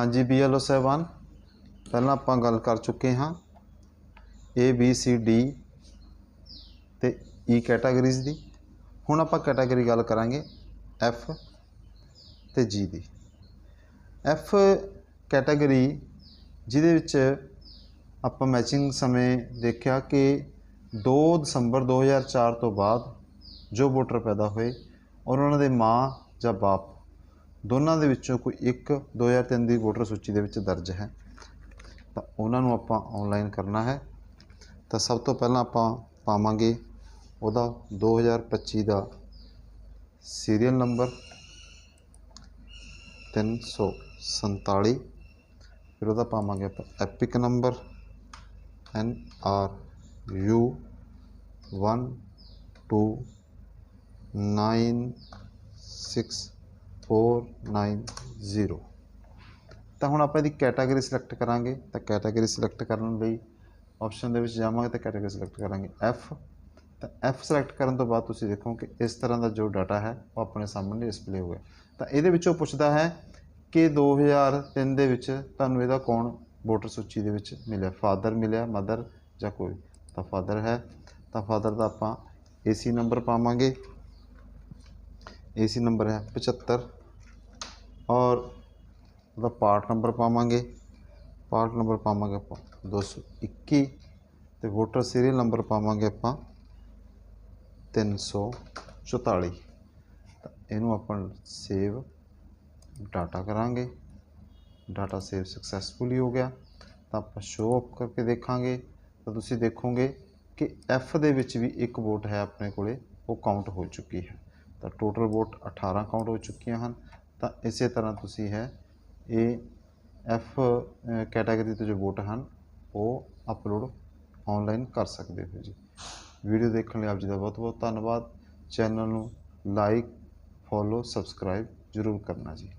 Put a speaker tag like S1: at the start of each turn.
S1: ਹਾਂਜੀ ਬੀਐਲਓ ਸਾਹਿਬਾਨ, ਪਹਿਲਾਂ ਆਪਾਂ ਗੱਲ ਕਰ ਚੁੱਕੇ ਹਾਂ ਏ ਬੀ ਸੀ ਡੀ ਤੇ e ਈ ਕੈਟਾਗਰੀਜ਼ ਦੀ। ਹੁਣ ਆਪਾਂ ਕੈਟਾਗਰੀ ਗੱਲ ਕਰਾਂਗੇ ਐਫ ਤੇ ਜੀ ਦੀ। ਐਫ ਕੈਟਾਗਰੀ ਜਿਹਦੇ ਵਿੱਚ ਆਪਾਂ ਮੈਚਿੰਗ ਸਮੇਂ ਦੇਖਿਆ ਕਿ 2 ਦਸੰਬਰ 2004 ਤੋਂ ਬਾਅਦ ਜੋ ਵੋਟਰ ਪੈਦਾ ਹੋਏ ਔਰ ਉਹਨਾਂ ਦੇ ਮਾਂ ਜਾਂ ਬਾਪ ਦੋਨਾਂ ਦੇ ਵਿੱਚੋਂ ਕੋਈ ਇੱਕ 2003 ਦੀ ਵੋਟਰ ਸੂਚੀ ਦੇ ਵਿੱਚ ਦਰਜ ਹੈ। ਤਾਂ ਉਹਨਾਂ ਨੂੰ ਆਪਾਂ ਆਨਲਾਈਨ ਕਰਨਾ ਹੈ। ਤਾਂ ਸਭ ਤੋਂ ਪਹਿਲਾਂ ਆਪਾਂ ਪਾਵਾਂਗੇ ਉਹਦਾ 2025 ਦਾ ਸੀਰੀਅਲ ਨੰਬਰ 347 ਫਿਰ ਉਹਦਾ ਪਾਵਾਂਗੇ ਆਪਾਂ EPIC number N R U 1 2 9 6 490 ਤਾਂ ਹੁਣ ਆਪਾਂ ਇਹਦੀ ਕੈਟਾਗਰੀ ਸਿਲੈਕਟ ਕਰਾਂਗੇ, ਤਾਂ ਕੈਟਾਗਰੀ ਸਿਲੈਕਟ ਕਰਨ ਲਈ ਆਪਸ਼ਨ ਦੇ ਵਿੱਚ ਜਾਵਾਂਗੇ, ਤਾਂ ਕੈਟਾਗਰੀ ਸਿਲੈਕਟ ਕਰਾਂਗੇ ਐਫ ਤਾਂ ਐਫ ਸਿਲੈਕਟ ਕਰਨ ਤੋਂ ਬਾਅਦ ਤੁਸੀਂ ਦੇਖੋ ਕਿ ਇਸ ਤਰ੍ਹਾਂ ਦਾ ਜੋ ਡਾਟਾ ਹੈ, ਉਹ ਆਪਣੇ ਸਾਹਮਣੇ ਡਿਸਪਲੇ ਹੋ ਗਿਆ। ਤਾਂ ਇਹਦੇ ਵਿੱਚੋਂ ਪੁੱਛਦਾ ਹੈ ਕਿ 2003 ਦੇ ਵਿੱਚ ਤੁਹਾਨੂੰ ਇਹਦਾ ਕੌਣ ਵੋਟਰ ਸੂਚੀ ਦੇ ਵਿੱਚ ਮਿਲਿਆ? ਫਾਦਰ ਮਿਲਿਆ ਮਦਰ ਜਾਂ ਕੋਈ? ਤਾਂ ਫਾਦਰ ਹੈ। ਤਾਂ ਫਾਦਰ ਦਾ ਆਪਾਂ ਏਸੀ ਨੰਬਰ ਪਾਵਾਂਗੇ। ਏਸੀ ਨੰਬਰ ਹੈ 75 ਔਰ ਉਹਦਾ ਪਾਰਟ ਨੰਬਰ ਪਾਵਾਂਗੇ। ਪਾਰਟ ਨੰਬਰ ਪਾਵਾਂਗੇ ਆਪਾਂ 221 ਤੇ ਵੋਟਰ ਸੀਰੀਅਲ ਨੰਬਰ ਪਾਵਾਂਗੇ ਆਪਾਂ 344 ਤਾਂ ਇਹਨੂੰ ਆਪਾਂ ਸੇਵ ਡਾਟਾ ਕਰਾਂਗੇ। ਡਾਟਾ ਸੇਵ ਸਕਸੈਸਫੁਲੀ ਹੋ ਗਿਆ। ਤਾਂ ਆਪਾਂ ਸ਼ੋ ਅਪ ਕਰਕੇ ਦੇਖਾਂਗੇ। ਤਾਂ ਤੁਸੀਂ ਦੇਖੋਗੇ ਕਿ ਐਫ ਦੇ ਵਿੱਚ ਵੀ ਇੱਕ ਵੋਟ ਹੈ ਆਪਣੇ ਕੋਲੇ, ਉਹ ਕਾਊਂਟ ਹੋ ਚੁੱਕੀ ਹੈ। ਤਾਂ ਟੋਟਲ ਵੋਟ 18 ਕਾਊਂਟ ਹੋ ਚੁੱਕੀਆਂ ਹਨ। ਤਾਂ ਇਸੇ ਤਰ੍ਹਾਂ ਤੁਸੀਂ ਹੈ, ਇਹ ਐਫ ਕੈਟਾਗਰੀ ਤੋਂ ਜੋ ਵੋਟ ਹਨ, ਉਹ ਅਪਲੋਡ ਆਨਲਾਈਨ ਕਰ ਸਕਦੇ ਹੋ ਜੀ। ਵੀਡੀਓ ਦੇਖਣ ਲਈ ਆਪ ਜੀ ਦਾ ਬਹੁਤ ਬਹੁਤ ਧੰਨਵਾਦ। ਚੈਨਲ ਨੂੰ ਲਾਈਕ ਫੋਲੋ ਸਬਸਕ੍ਰਾਈਬ ਜ਼ਰੂਰ ਕਰਨਾ ਜੀ।